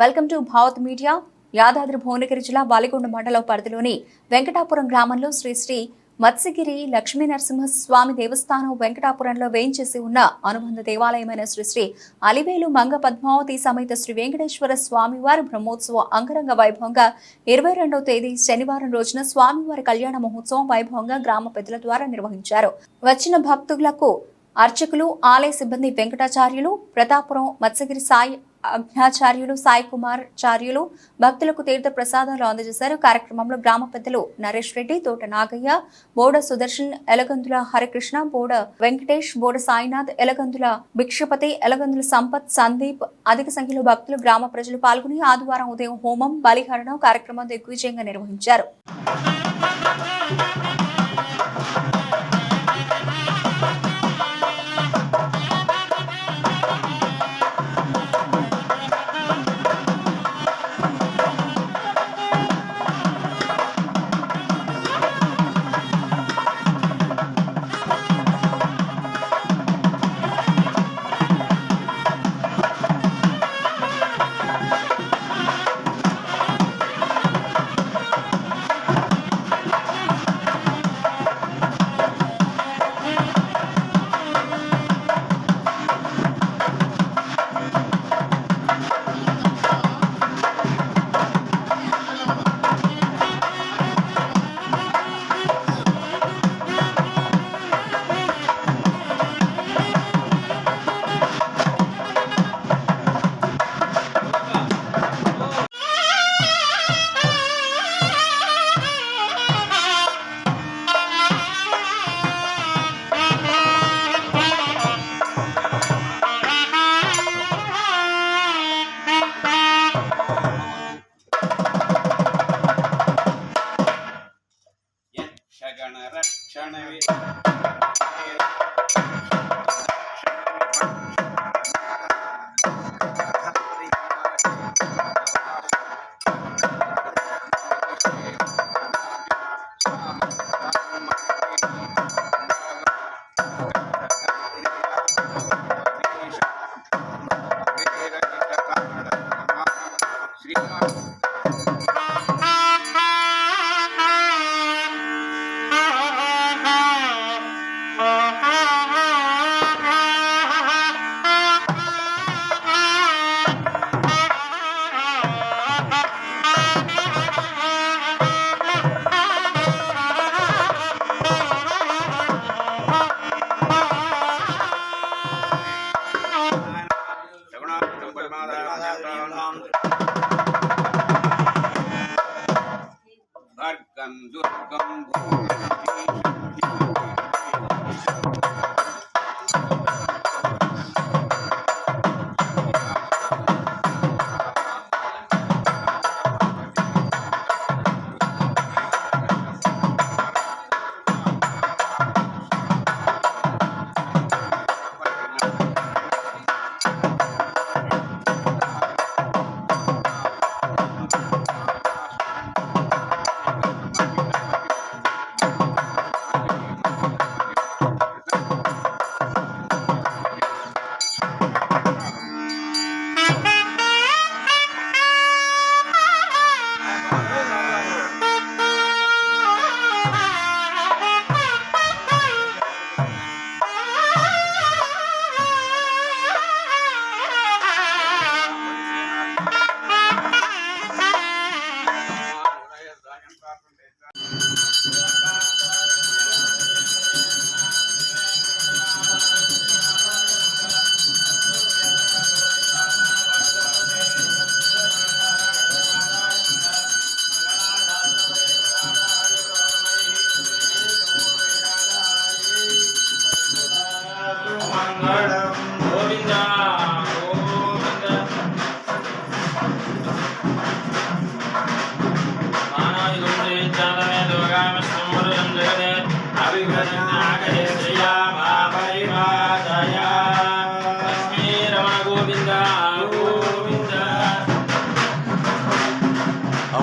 Welcome to Bharat media. Yadadri Bhuvanagiri జిల్లా బాలికొండ మండలం పరిధిలోని వెంకటాపురం గ్రామంలో శ్రీ శ్రీ మత్స్యగిరి లక్ష్మీ నరసింహస్వామి దేవస్థానం వెంకటాపురంలో వేయించేసి ఉన్న అనుబంధ దేవాలయమైన శ్రీ శ్రీ అలివేలు మంగ పద్మావతి సమేత శ్రీ వెంకటేశ్వర స్వామివారి బ్రహ్మోత్సవం అంగరంగ వైభవంగా ఇరవై రెండవ తేదీ శనివారం రోజున స్వామివారి కళ్యాణ మహోత్సవం వైభవంగా గ్రామ పెద్దల ద్వారా నిర్వహించారు. వచ్చిన భక్తులకు అర్చకులు ఆలయ సిబ్బంది వెంకటాచార్యులు ప్రతాపురం మత్స్యగిరి సాయి అజ్ఞాచార్యులు సాయి కుమార్ చార్యులు భక్తులకు తీర్థ ప్రసాదాలు అందజేశారు. కార్యక్రమంలో గ్రామ పెద్దలు నరేష్ రెడ్డి తోట నాగయ్య బోడ సుదర్శన్ ఎలగందుల హరికృష్ణ బోడ వెంకటేష్ బోడ సాయినాథ్ ఎలగందుల భిక్షపతి ఎలగందుల సంపత్ సందీప్ అధిక సంఖ్యలో భక్తులు గ్రామ ప్రజలు పాల్గొని ఆదివారం ఉదయం హోమం బలిహరణ కార్యక్రమం దిగ్విజయంగా నిర్వహించారు.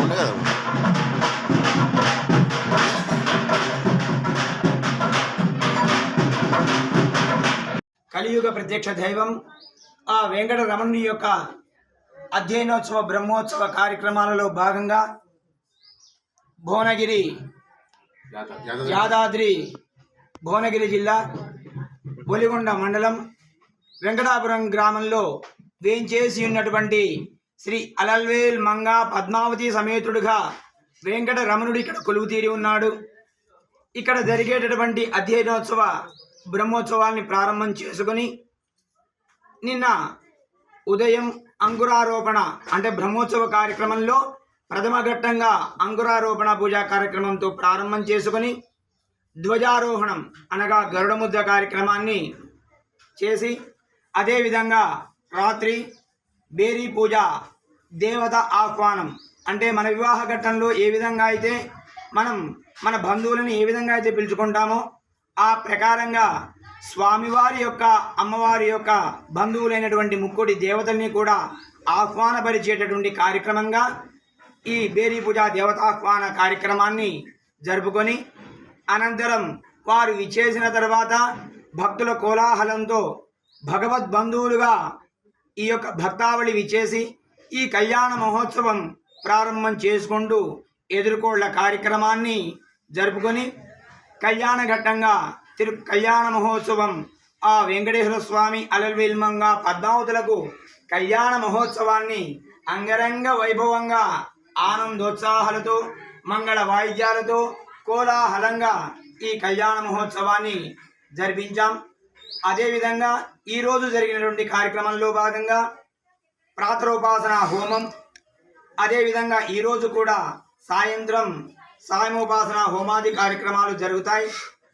అవును కదా. కలియుగ ప్రత్యక్ష దైవం ఆ వెంకట రమణుని యొక్క అధ్యయనోత్సవ బ్రహ్మోత్సవ కార్యక్రమాలలో భాగంగా భువనగిరి యాదాద్రి భువనగిరి జిల్లా ఒలిగొండ మండలం వెంకటాపురం గ్రామంలో వేంచేసి ఉన్నటువంటి శ్రీ అలల్వేల్ మంగా పద్మావతి సమేతుడుగా వెంకట రమణుడు ఇక్కడ కొలువు తీరి ఉన్నాడు. ఇక్కడ జరిగేటటువంటి అధ్యయనోత్సవ బ్రహ్మోత్సవాల్ని ప్రారంభం చేసుకొని నిన్న ఉదయం అంకురారోపణ అంటే బ్రహ్మోత్సవ కార్యక్రమంలో ప్రథమ ఘట్టంగా అంకురారోపణ పూజా కార్యక్రమంతో ప్రారంభం చేసుకొని ధ్వజారోహణం అనగా గరుడ ముద్ద కార్యక్రమాన్ని చేసి అదేవిధంగా రాత్రి బేరీ పూజ దేవత ఆహ్వానం. అంటే మన వివాహ ఘట్టంలో ఏ విధంగా అయితే మనం మన బంధువులను ఏ విధంగా అయితే పిలుచుకుంటామో ఆ ప్రకారంగా స్వామివారి యొక్క అమ్మవారి యొక్క బంధువులైనటువంటి ముక్కుడి దేవతల్ని కూడా ఆహ్వానపరిచేటటువంటి కార్యక్రమంగా ఈ బేరీ పూజ దేవతాహ్వాన కార్యక్రమాన్ని జరుపుకొని అనంతరం వారు విచ్చేసిన తర్వాత భక్తుల కోలాహలంతో భగవద్ బంధువులుగా ఈ యొక్క భక్తావళి విచేసి ఈ కళ్యాణ మహోత్సవం ప్రారంభం చేసుకుంటూ ఎదుర్కోళ్ళ కార్యక్రమాన్ని జరుపుకొని కళ్యాణ ఘట్టంగా తిరు కళ్యాణ మహోత్సవం ఆ వెంకటేశ్వర స్వామి అలల్విల్మంగా పద్మావతులకు కళ్యాణ మహోత్సవాన్ని అంగరంగ వైభవంగా ఆనందోత్సాహాలతో మంగళ వాయిద్యాలతో కోలాహలంగా ఈ కళ్యాణ మహోత్సవాన్ని జరిపించాం. అదేవిధంగా ఈరోజు జరిగినటువంటి కార్యక్రమంలో భాగంగా ప్రాతరోపాసన హోమం. అదేవిధంగా ఈరోజు కూడా సాయంత్రం సాయమోపాసన హోమాది కార్యక్రమాలు జరుగుతాయి.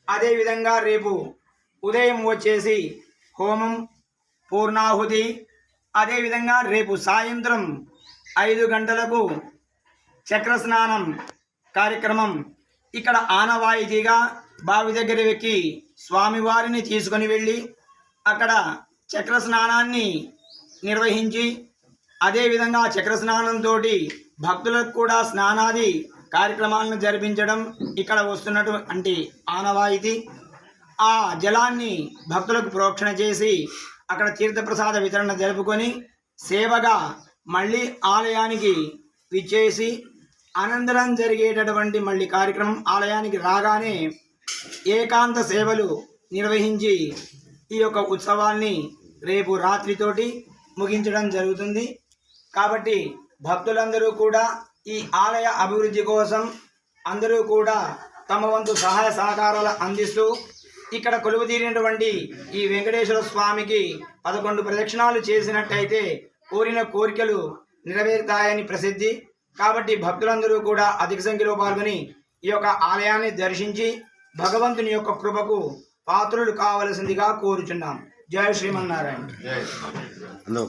అదేవిధంగా రేపు ఉదయం వచ్చేసి హోమం పూర్ణాహుతి. అదేవిధంగా రేపు సాయంత్రం ఐదు గంటలకు చక్ర స్నానం కార్యక్రమం. ఇక్కడ ఆనవాయితీగా బావి దగ్గర ఎక్కి స్వామివారిని తీసుకొని వెళ్ళి అక్కడ చక్ర స్నానాన్ని నిర్వహించి అదేవిధంగా చక్ర స్నానంతో భక్తులకు కూడా స్నానాది కార్యక్రమాలను జరిపించడం ఇక్కడ వస్తున్నటువంటి ఆనవాయితీ. ఆ జలాన్ని భక్తులకు ప్రోక్షణ చేసి అక్కడ తీర్థప్రసాద వితరణ జరుపుకొని సేవగా మళ్ళీ ఆలయానికి విచ్చేసి అనంతరం జరిగేటటువంటి మళ్ళీ కార్యక్రమం ఆలయానికి రాగానే ఏకాంత సేవలు నిర్వహించి ఈ యొక్క ఉత్సవాన్ని రేపు రాత్రితోటి ముగించడం జరుగుతుంది. కాబట్టి భక్తులందరూ కూడా ఈ ఆలయ అభివృద్ధి కోసం అందరూ కూడా తమ వంతు సహాయ సహకారాలు అందిస్తూ ఇక్కడ కొలువు తీరినటువంటి ఈ వెంకటేశ్వర స్వామికి పదకొండు ప్రదక్షిణాలు చేసినట్టయితే కోరిన కోరికలు నెరవేరుతాయని ప్రసిద్ధి. కాబట్టి భక్తులందరూ కూడా అధిక సంఖ్యలో పాల్గొని ఈ యొక్క ఆలయాన్ని దర్శించి భగవంతుని యొక్క కృపకు పాత్రులు కావలసిందిగా కోరుచున్నాం. జయ శ్రీమన్నారాయణ. అందరూ